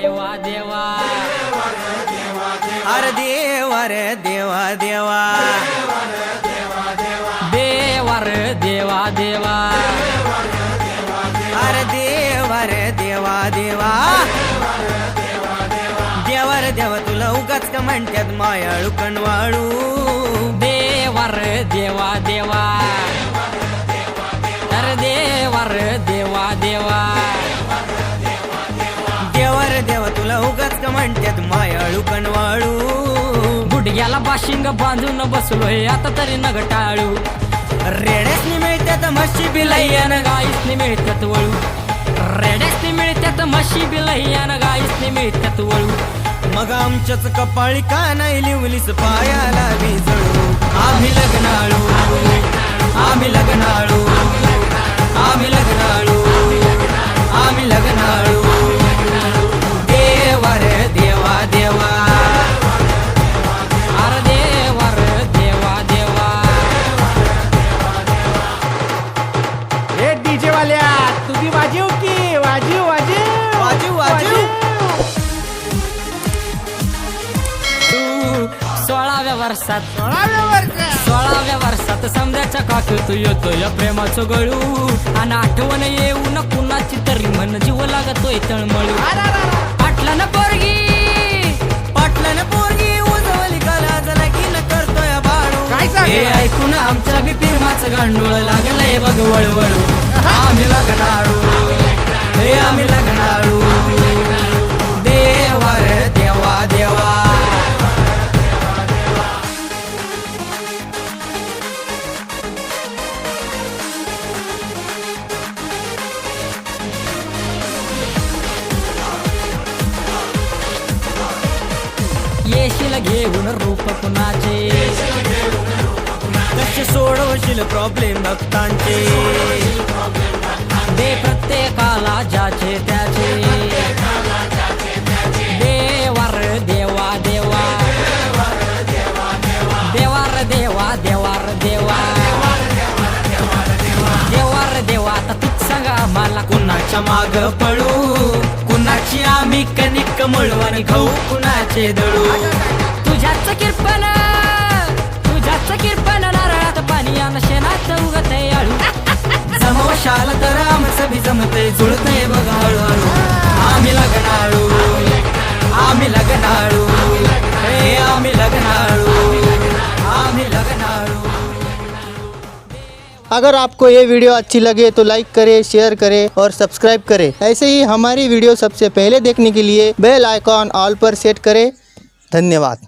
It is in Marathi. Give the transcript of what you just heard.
देवा देवा. अरे देवा रे देवा देवा. देवा रे देवा देवा. अरे देवा रे देवा देवा. देवर देव तुला उगाच का म्हणतात मायाळू कणवाळू? देवर देवा देवा. म्हणतात मायाळू कणवाळू गुडघ्याला बाशिंग बांधून बसलोय आता तरी नग टाळू रेड्यासनी मिळतात म्हशी बिलाई बिलैयान गाईसनी मिळतात वळू. रेड्यासनी मिळतात म्हशी बिलैयान गाईसनी मिळतात वळू. मग आमच्याच कपाळी का नाही लिवलीस पायाला भिजळू आम्ही लग्नाळू. डीजे वाल्या तुझी वाजीव की वाजीव वाजीव. वाजीव, वाजीव. तू सोळाव्या वर्षात. सोळाव्या वर्ष सोळाव्या वर्षात समजाच्या काक तू येतोय प्रेमाचं गळू. आणि आठवण येऊन कुणाची तरी मन जीव लागतोय तळमळू. आटला ना पोरगी पाटलं पोरगी उजवली कला की न करतोय बाळू. ऐकून आमच्या बी प्रेमाचं गांडूळ लागलंय बघ वळवळू. आम्ही लग्नाळू हे आम्ही लग्नाळू देवर देवा देवा. येशील घेऊन रूप कुणाचे? कसे सोडवशील प्रॉब्लेम भक्तांचे? कुणाच्या माग पळू? कुणाची आम्ही कणिक मळवण खाऊ कुणाचे दळू? तुझ्याच किरपण तुझ्याच किरपण नारळात पाणी आणि शेणात उगत अळू जमवशाल तर आमचं बी जमते जुळते अगर आपको ये वीडियो अच्छी लगे तो लाइक करें शेयर करें और सब्सक्राइब करें। ऐसे ही हमारी वीडियो सबसे पहले देखने के लिए बेल आइकॉन ऑल पर सेट करें। धन्यवाद।